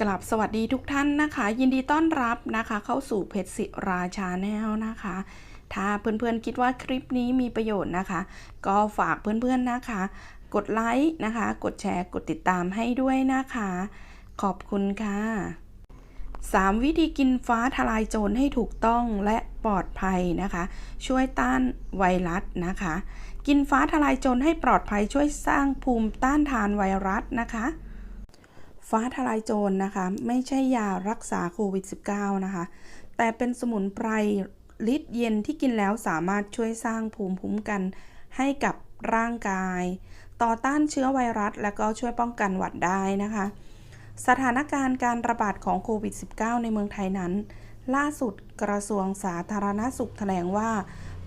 กลับสวัสดีทุกท่านนะคะ ยินดีต้อนรับนะคะ เข้าสู่เพจสิราชาแนลนะคะ ถ้าเพื่อนๆคิดว่าคลิปนี้มีประโยชน์นะคะ ก็ฝากเพื่อนๆนะคะ กดไลค์นะคะ กดแชร์กดติดตามให้ด้วยนะคะ ขอบคุณค่ะ 3 วิธีกินฟ้าทลายโจรให้ถูกต้องและปลอดภัยนะคะ ช่วยต้านไวรัสนะคะ กินฟ้าทลายโจรให้ปลอดภัยช่วยสร้างภูมิต้านทานไวรัสนะคะ ฟ้าทลายโจรนะคะ ไม่ใช่ยารักษาโควิด -19 นะคะ แต่เป็นสมุนไพรลิตเย็นที่กินแล้วสามารถช่วยสร้างภูมิคุ้มกันให้กับร่างกาย ต่อต้านเชื้อไวรัส และก็ช่วยป้องกันหวัดได้นะคะ สถานการณ์การระบาดของโควิด -19 ในเมืองไทยนั้น ล่าสุดกระทรวงสาธารณสุขแถลงว่า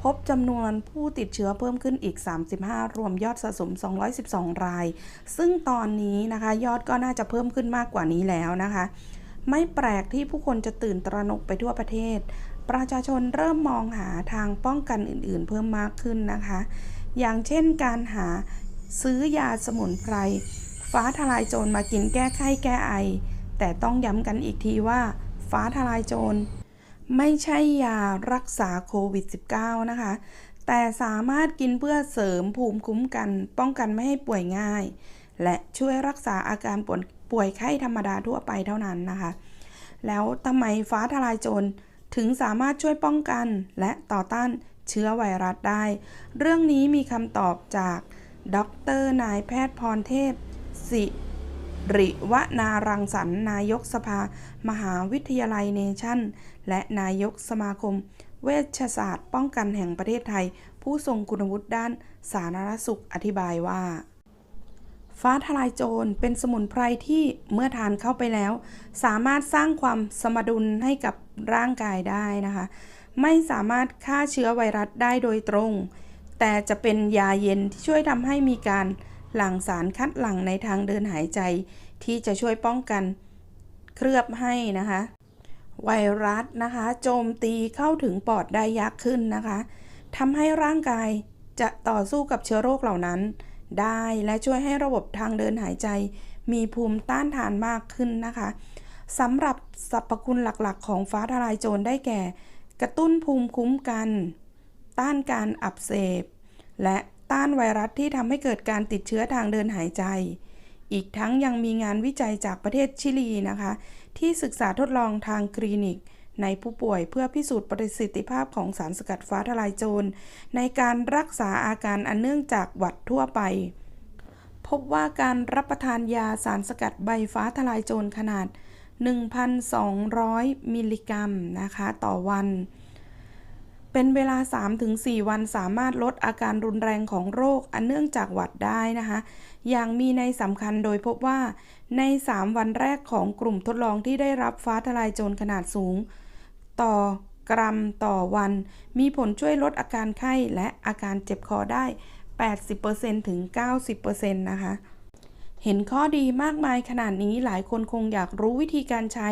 พบจำนวนผู้ติดเชื้อเพิ่มขึ้นอีก 35 รวมยอดสะสม 212 ราย ซึ่งตอนนี้นะคะยอดก็น่าจะเพิ่มขึ้นมากกว่านี้แล้วนะคะ ไม่แปลกที่ผู้คนจะตื่นตระหนกไปทั่วประเทศ ประชาชนเริ่มมองหาทางป้องกันอื่น ๆ เพิ่มมากขึ้นนะคะ อย่างเช่นการหาซื้อยาสมุนไพร ฟ้าทลายโจรมากินแก้ไข้แก้ไอ แต่ต้องย้ำกันอีกทีว่า ฟ้าทลายโจร ไม่ใช่ยารักษาโควิด -19 นะคะ แต่สามารถกินเพื่อเสริมภูมิคุ้มกัน ป้องกันไม่ให้ป่วยง่าย และช่วยรักษาอาการป่วยป่วยไข้ธรรมดาทั่วไปเท่านั้นนะคะ แล้วทำไมฟ้าทลายโจรถึงสามารถช่วยป้องกันและต่อต้านเชื้อไวรัสได้ เรื่องนี้มีคำตอบจาก ดรนายแพทย์พรเทพ สิ ริวนารังสรรนายกสภา มหาวิทยาลัยเนชั่น และนายกสมาคม เวชศาสตร์ป้องกันแห่งประเทศไทย ผู้ทรงคุณวุฒิด้านสาธารณสุขอธิบายว่าฟ้าทลายโจรเป็นสมุนไพรที่เมื่อทานเข้าไปแล้ว สามารถสร้างความสมดุลให้กับร่างกายได้นะคะ ไม่สามารถฆ่าเชื้อไวรัสได้โดยตรง แต่จะเป็นยาเย็นที่ช่วยทำให้มีการ หลั่งสารคัดหลั่งในทางเดินหายใจ ที่จะช่วยป้องกันเคลือบให้นะคะ ไวรัสนะคะโจมตีเข้าถึงปอดได้ยากขึ้นนะคะทำให้ร่างกายจะต่อสู้กับเชื้อโรคเหล่านั้น ได้และช่วยให้ระบบทางเดินหายใจ มีภูมิต้านทานมากขึ้นนะคะสำหรับสรรพคุณหลักๆ ของฟ้าทลายโจรได้แก่ กระตุ้นภูมิคุ้มกัน ต้านการอักเสบ และ ต้านไวรัสที่ทำให้เกิดการติดเชื้อทางเดินหายใจ อีกทั้งยังมีงานวิจัยจากประเทศชิลีนะคะ ที่ศึกษาทดลองทางคลินิก ในผู้ป่วยเพื่อพิสูจน์ประสิทธิภาพของสารสกัดฟ้าทลายโจร ในการรักษาอาการอันเนื่องจากหวัดทั่วไป พบว่าการรับประทานยาสารสกัดใบฟ้าทลายโจรขนาด 1,200 มิลลิกรัมนะคะ ต่อวัน เป็นเวลา 3-4 วันสามารถลดอาการรุนแรงของโรค อันเนื่องจากหวัดได้นะคะ อย่างมีในสำคัญโดยพบว่า ใน 3 วันแรกของกลุ่มทดลองที่ได้รับฟ้าทลายโจรขนาดสูง ต่อกรัมต่อวัน มีผลช่วยลดอาการไข้และอาการเจ็บคอได้ 80%ถึง 90%นะคะ เห็นข้อดีมากมายขนาดนี้หลายคนคงอยากรู้วิธีการใช้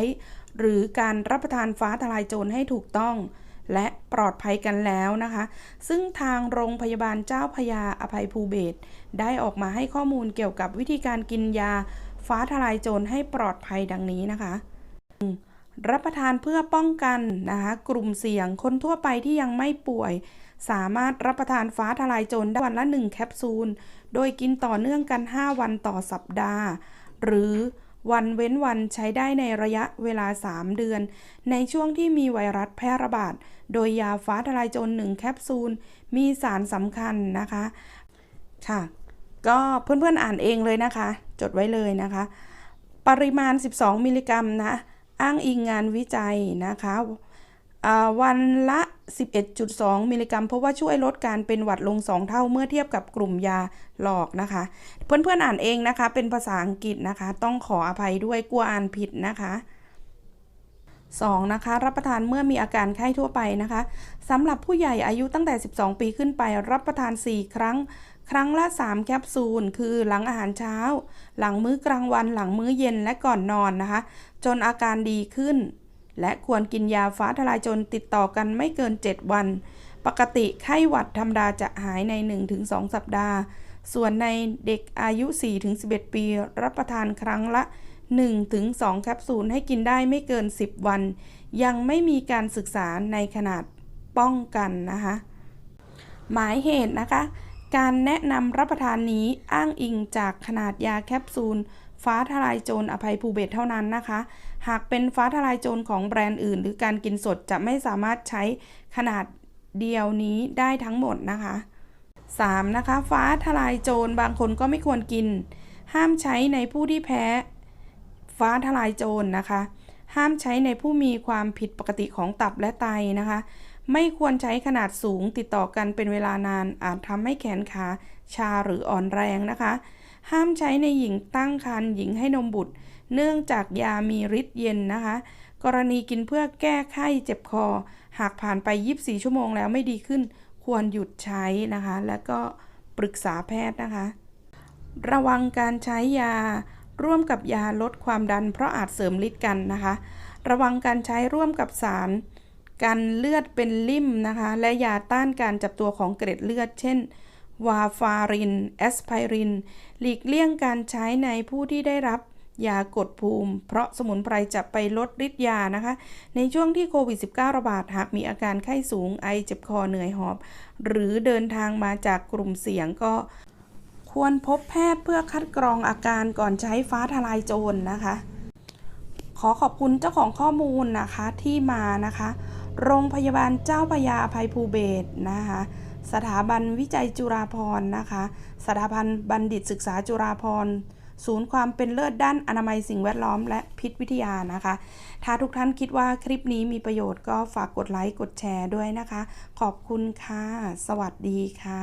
หรือการรับประทานฟ้าทลายโจรให้ถูกต้อง และปลอดภัยกันแล้วนะคะ ซึ่งทางโรงพยาบาลเจ้าพยาอภัยภูเบศได้ออกมาให้ข้อมูลเกี่ยวกับวิธีการกินยาฟ้าทลายโจรให้ปลอดภัยดังนี้นะคะ รับประทานเพื่อป้องกันนะคะ กลุ่มเสี่ยงคนทั่วไปที่ยังไม่ป่วย สามารถรับประทานฟ้าทลายโจรได้วันละ 1 แคปซูล โดยกินต่อเนื่องกัน 5 วันต่อสัปดาห์ หรือ วันเว้นวันใช้ได้ในระยะเวลา 3 เดือน ในช่วงที่มีไวรัสแพร่ระบาด โดยยาฟ้าทลายโจร1แคปซูล มีสารสำคัญนะคะ ค่ะ ก็เพื่อนๆอ่านเองเลยนะคะ จดไว้เลยนะคะ ปริมาณ 12 มิลลิกรัมนะ อ้างอิงงานวิจัยนะคะ วันละ 11.2 มิลลิกรัม เพราะว่าช่วยลดการเป็นหวัดลง 2 เท่าเมื่อเทียบกับกลุ่มยาหลอกนะคะ เพื่อนๆอ่านเองนะคะ เป็นภาษาอังกฤษนะคะ ต้องขออภัยด้วยกลัวอ่านผิดนะคะ 2. นะคะรับประทานเมื่อมีอาการไข้ทั่วไปนะคะสำหรับผู้ใหญ่อายุตั้งแต่ 12 ปีขึ้นไป รับประทาน 4 ครั้ง ครั้งละ 3 แคปซูล คือหลังอาหารเช้า หลังมื้อกลางวัน หลังมื้อเย็นและก่อนนอนนะคะ จนอาการดีขึ้น และควรกินยาฟ้าทลายโจรติดต่อกันไม่เกิน 7 วัน ปกติไข้หวัดธรรมดาจะหายใน 1-2 สัปดาห์ ส่วนในเด็กอายุ 4-11 ปี รับประทานครั้งละ 1-2 แคปซูลให้กินได้ไม่เกิน 10 วัน ยังไม่มีการศึกษาในขนาดป้องกันนะคะ หมายเหตุนะคะ การแนะนำรับประทานนี้อ้างอิงจากขนาดยาแคปซูล ฟ้าทลายโจรอภัยภูเบศเท่านั้นนะคะ หากเป็นฟ้าทลายโจรของแบรนด์อื่น หรือการกินสดจะไม่สามารถใช้ขนาดเดียวนี้ได้ทั้งหมดนะคะ 3. นะคะ ฟ้าทลายโจรบางคนก็ไม่ควรกิน ห้ามใช้ในผู้ที่แพ้ ฟ้าทลายโจรนะคะ ห้ามใช้ในผู้มีความผิดปกติของตับและไตนะคะ ไม่ควรใช้ขนาดสูงติดต่อกันเป็นเวลานานอาจทำให้แขนขาชาหรืออ่อนแรงนะคะ ห้ามใช้ในหญิงตั้งครรภ์หญิงให้นมบุตร เนื่องจากยามีฤทธิ์เย็นนะคะ กรณีกินเพื่อแก้ไข้เจ็บคอ หากผ่านไป 24 ชั่วโมงแล้วไม่ดีขึ้น ควรหยุดใช้นะคะ แล้วก็ปรึกษาแพทย์นะคะ ระวังการใช้ยาร่วมกับยาลดความดัน เพราะอาจเสริมฤทธิ์กันนะคะ ระวังการใช้ร่วมกับสารกันเลือดเป็นลิ่มนะคะ และยาต้านการจับตัวของเกล็ดเลือด เช่น วาฟาริน แอสไพริน หลีกเลี่ยงการใช้ในผู้ที่ได้รับยากดภูมิ เพราะสมุนไพรจะไปลดฤทธิ์ยานะคะ ในช่วงที่โควิด -19 ระบาด หากมีอาการไข้สูง ไอเจ็บคอเหนื่อยหอบ หรือเดินทางมาจากกลุ่มเสี่ยงก็ควรพบแพทย์เพื่อคัดกรองอาการก่อนใช้ฟ้าทลายโจรนะคะ ขอขอบคุณเจ้าของข้อมูลนะคะที่มานะคะ โรงพยาบาลเจ้าพยาอภัยภูเบศนะคะ สถาบันวิจัยจุฬาภรณ์นะคะ สถาบันบัณฑิตศึกษาจุฬาภรณ์ศูนย์ความเป็นเลิศด้านอนามัยสิ่งแวดล้อมและพิษวิทยานะคะ ถ้าทุกท่านคิดว่าคลิปนี้มีประโยชน์ก็ฝากกดไลค์กดแชร์ด้วยนะคะ ขอบคุณค่ะ สวัสดีค่ะ